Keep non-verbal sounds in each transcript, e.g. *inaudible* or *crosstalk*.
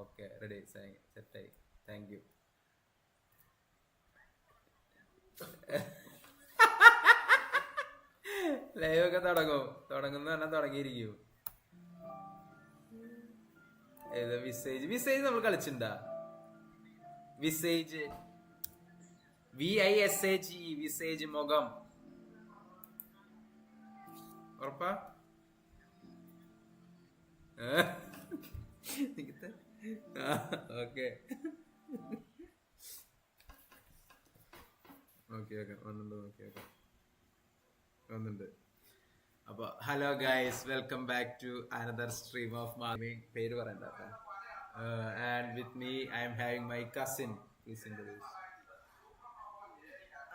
Okay ready സെറ്റായി. Thank you live ഒക്കെ തുടങ്ങും. തുടങ്ങുന്ന പറഞ്ഞാൽ തുടങ്ങിയിരിക്കും. ഏത്? വിസേജ് വിസേജ് നമ്മൾ കളിച്ചിണ്ടാ? Visage V I S A G visage മുഖം. ഉറപ്പാ? ഓക്കെ ഓക്കെ ഓക്കെ വന്നുണ്ട് ഓക്കെ ഓക്കെ വന്നുണ്ട് അപ്പൊ hello guys welcome back to another stream of മാമി പേര് പറയണ്ട and with me I'm having my cousin please introduce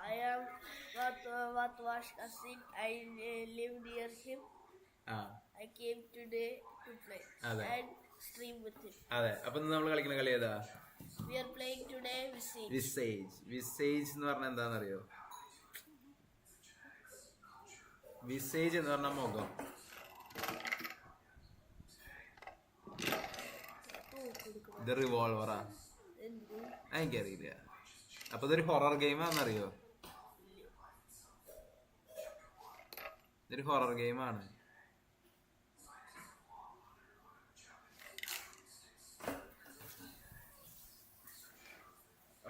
I am uh, was cousin. I uh, live near him. ആ I came today to play. അതെ. and stream with him. അതെ അപ്പൊ നമ്മൾ കളിക്കുന്ന കളി ഏതാ? We are playing today Siege. വിസേജ് വിസേജ് എന്ന് പറഞ്ഞാൽ എന്താണെന്നറിയോ വിസേജ് എന്ന് പറഞ്ഞാൽ മുഖം. ഇത് റിവോൾവറാ എനിക്കറിയില്ല. അപ്പൊ ഇതൊരു ഹൊറർ ഗെയിമാണെന്നറിയോ ഇതൊരു ഹൊറർ ഗെയിമാണ്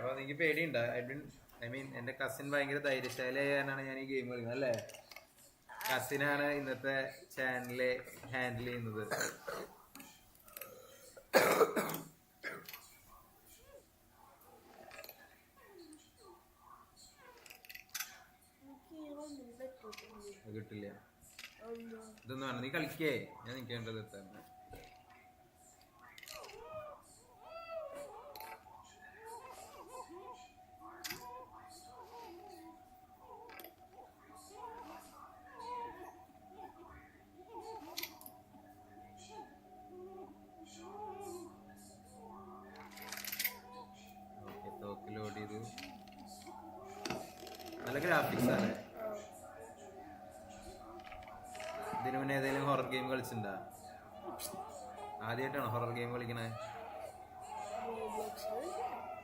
അപ്പൊ എനിക്ക് പേടിയുണ്ടോ? ഐ മീൻ ഐ മീൻ എന്റെ കസിൻ ഭയങ്കര ധൈര്യശാലിയായാണ് ഞാൻ ഈ ഗെയിം കളിക്കുന്നത് അല്ലേ? കസിനാണ് ഇന്നത്തെ ചാനൽ ഹാൻഡിൽ ചെയ്യുന്നത്. കിട്ടില്ല. ഇതൊന്നും വേണം നീ കളിക്കേ. ഞാൻ നിൽക്കേണ്ടത് എത്താൻ ഓക്കെ തോക്ക് ലോഡ് ചെയ്തു നല്ല ഗ്രാഫിക്സ് ആണ് ഇതിനു മുന്നേ ഏതെങ്കിലും ഹൊറർ ഗെയിം കളിച്ചിട്ടുണ്ടാ ആദ്യമായിട്ടാണോ ഹൊറർ ഗെയിം കളിക്കണേ.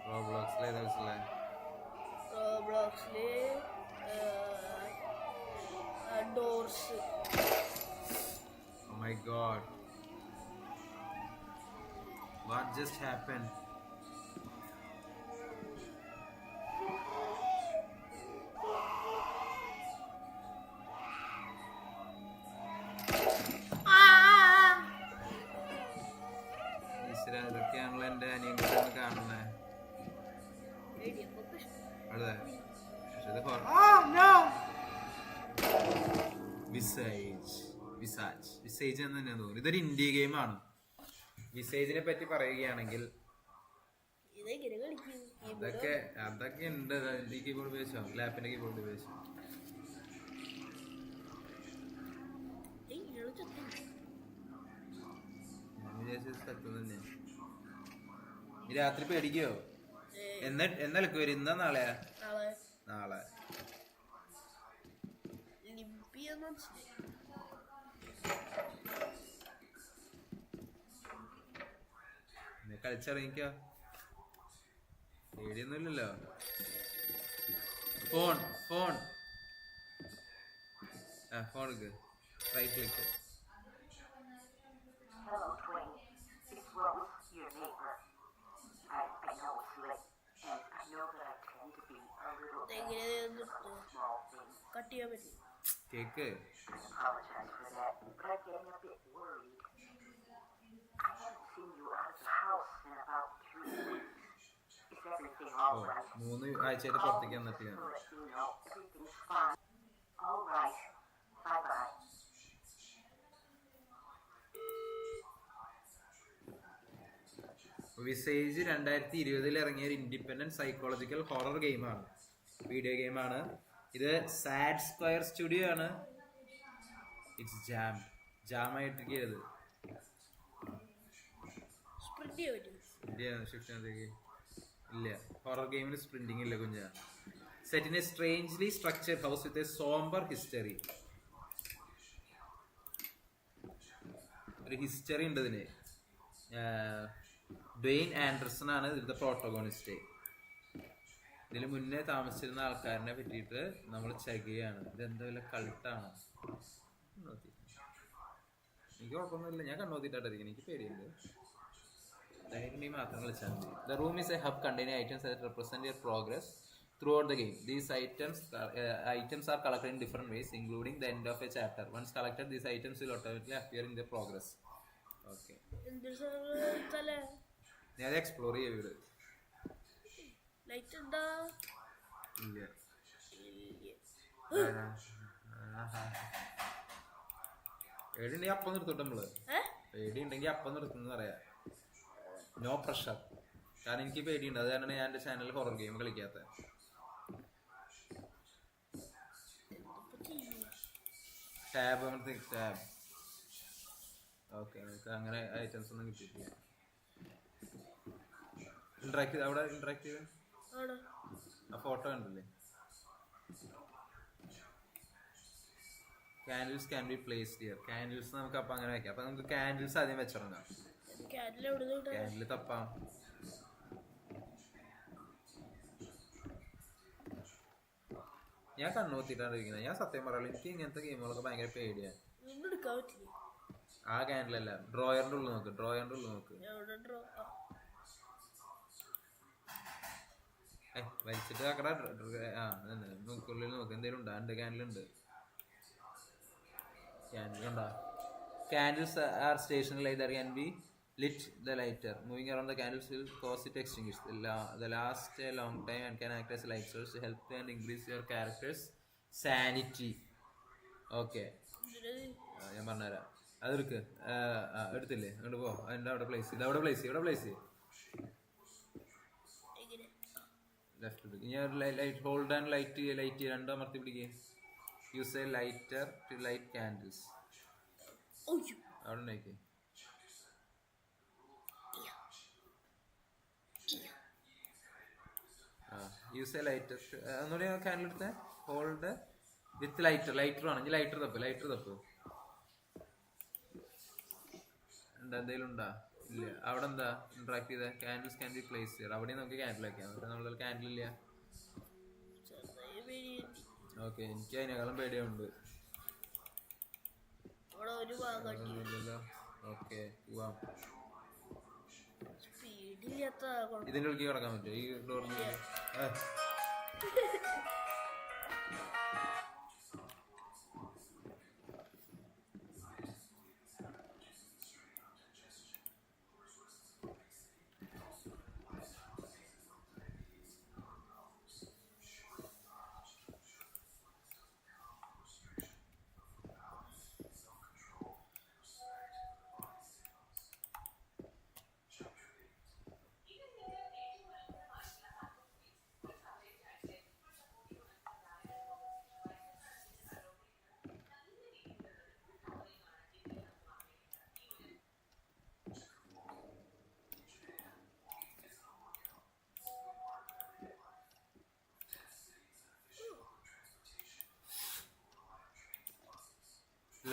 റോബ്ലോക്സിൽ ഏതാ. Uh, uh, doors. Oh my god. പക്ഷെ Oh no! വിസേജ് വിസാജ് വിസേജ് എന്ന് തന്നെ തോന്നുന്നു. ഇതൊരു ഇന്ത്യ ഗെയിമാണ് വിസേജിനെ പറ്റി പറയുകയാണെങ്കിൽ അതൊക്കെ അതൊക്കെ ഉണ്ട്. ഈ കീബോർഡ് ഉപയോഗിച്ചോ? ലാപ്പിന്റെ കീബോർഡ് ഉപയോഗിച്ചോ? രാത്രി പേടിക്കോ? എന്നാ എന്നലക്ക് വരും ഇന്നാ നാളെയാ? Ganz ഇനി കളിച്ചറിയിക്കോ ഫോൺ ഫോൺ. ആ ഫോൺ റൈറ്റ് ക്ലിക്ക് കട്ടിയാ ചെയ്യാൻ കേക്ക്. മൂന്ന് ആഴ്ചയായിട്ട് പുറത്തേക്ക് വന്നിട്ടില്ല. വിസേജ് രണ്ടായിരത്തി ഇരുപതിൽ ഇറങ്ങിയ ഒരു ഇൻഡിപെൻഡന്റ് സൈക്കോളജിക്കൽ ഹൊറർ ഗെയിമാണ് വീഡിയോ ഗെയിമാണ് ഇത് സാഡ് സ്ക്വയർ സ്റ്റുഡിയോ ആണ്. ഇറ്റ്സ് ജാം ജാം ആയിട്ടിരിക്കരുത്. ഇല്ല. ഹൊറർ ഗെയിമിൽ സ്പ്രിന്റിംഗ് ഇല്ല കുഞ്ഞ. സെറ്റിന് strangely structured house with a somber history ഒരു ഹിസ്റ്ററി ഉണ്ട് ഇതിന്. ഡെയിൻ ആൻഡർസൺ ആണ് ഇതിലത്തെ പ്രോട്ടോഗോണിസ്റ്റ് ഇതിന് മുന്നേ താമസിച്ചിരുന്ന ആൾക്കാരനെ പറ്റിയിട്ട് നമ്മൾ ചകയാണ് ഇതെന്തോ കളിട്ടാണ്? എനിക്ക് കുഴപ്പമൊന്നുമില്ല. ഞാൻ കണ്ണുനോക്കിട്ടായിരിക്കും എനിക്ക് പേടിയുണ്ട്. ഡയറക്ട് മാത്രം കളിച്ചാൽ മതി. The room is a hub containing items represent your progress through the game these items items are collected in different ways including the end of a chapter once collected these items will automatically appear in the progress okay explore ചെയ്യുക light ഉണ്ടോ. പേടിയുണ്ടെങ്കിൽ അപ്പം നിർത്തോട്ടെ നമ്മൾ ഏ പേടിയുണ്ടെങ്കിൽ അപ്പം നിർത്തുന്ന പറയാ no pressure കാരണം എനിക്ക് പേടിയുണ്ട് അത് കാരണം ഞാൻ എന്റെ ചാനലിൽ ഹൊറർ ഗെയിം കളിക്കാത്ത ടാബ് ടാബ് ഓക്കെ നമുക്ക് അങ്ങനെ ഐറ്റംസ് ഒന്നും കിട്ടിയിട്ടില്ല ഇന്ററാക്ട് അവിടെ ഇന്ററാക്ട് ചെയ്ത് ആ ഫോട്ടോ കണ്ടില്ലേ? Candles can be placed here candles നമുക്ക് അപ്പം അങ്ങനെ വെക്കാം. അപ്പം നമുക്ക് കാൻഡിൽസ് ആദ്യം വെച്ചിറങ്ങാം. കാൻഡിൽ തപ്പാം. ഞാൻ കണ്ണൂത്തിട്ടാണ് ഇരിക്കുന്നത് ഞാൻ സത്യം പറയാം എനിക്ക് ഇങ്ങനത്തെ ഗെയിമുകളൊക്കെ ഭയങ്കര പേടിയാണ് ആ ക്യാൻഡിലല്ല ഡ്രോയറിന്റെ ഉള്ളിൽ നോക്ക് ഡ്രോയറിന്റെ ഉള്ളിൽ നോക്ക്. വലിച്ചിട്ട് അക്കട ആ അതന്നെ നോക്കുള്ളിൽ നോക്ക്. എന്തേലും ഉണ്ടോ? എന്റെ ക്യാൻഡിലുണ്ട് ക്യാൻഡിൽ ഉണ്ടോ candles are station light they can be lit the lighter. Moving around the candles will cause it extinguish the last a long time and can act as light source help and increase your characters sanity okay ഞാൻ പറഞ്ഞുതരാം. അതെടുക്ക് ആ, ആ, എടുത്തില്ലേ? അങ്ങോട്ട് പോ. അതിന്റെ അവിടെ place ഇത് അവിടെ പ്ലേസ് ഇവിടെ പ്ലേസ് ചെയ്യും ലെഫ്റ്റ് എടുക്കുക ഞാൻ light hold and light light രണ്ടോ അമർത്തി പിടിക്കുക use a lighter to light candles അവിടെ ആ യൂസ് എ ലൈറ്റർ ഒന്നുകൂടി ക്യാൻഡിൽ എടുത്ത. ഹോൾഡ് വിത്ത് ലൈറ്റർ ലൈറ്റർ ആണെങ്കിൽ ലൈറ്റർ തപ്പ്. ലൈറ്റർ തപ്പ്. എന്താ എന്തെങ്കിലും ഉണ്ടാ? ഇല്ല. അവിടെ എന്താ ഇന്ററാക്ട് ചെയ്ത? ക്യാൻഡിൽസ് ക്യാൻ ബി പ്ലേസ് ചെയ്യാം അവിടെ നമുക്ക് ക്യാൻഡിൽ വെക്കാം. അവിടെ നമ്മൾ ക്യാൻഡിൽ ഇല്ല. ഓക്കെ എനിക്ക് അതിനേക്കാളും പേടിയുണ്ട്. ഓക്കെ പോവാം. ഇതിന്റെ ഉള്ളിൽ കിടക്കാൻ പറ്റുമോ? ഈ ഡോറിന് *laughs*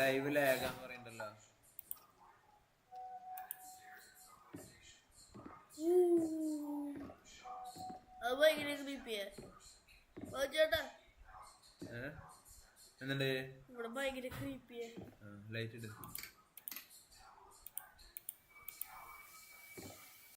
ലൈവ് ലാഗാന്ന് പറയണ്ടല്ലോ. എന്നിട്ട് ഇവിടെ ഭയങ്കര ക്രീപ്പിയാ ലൈറ്റ് ഇട്.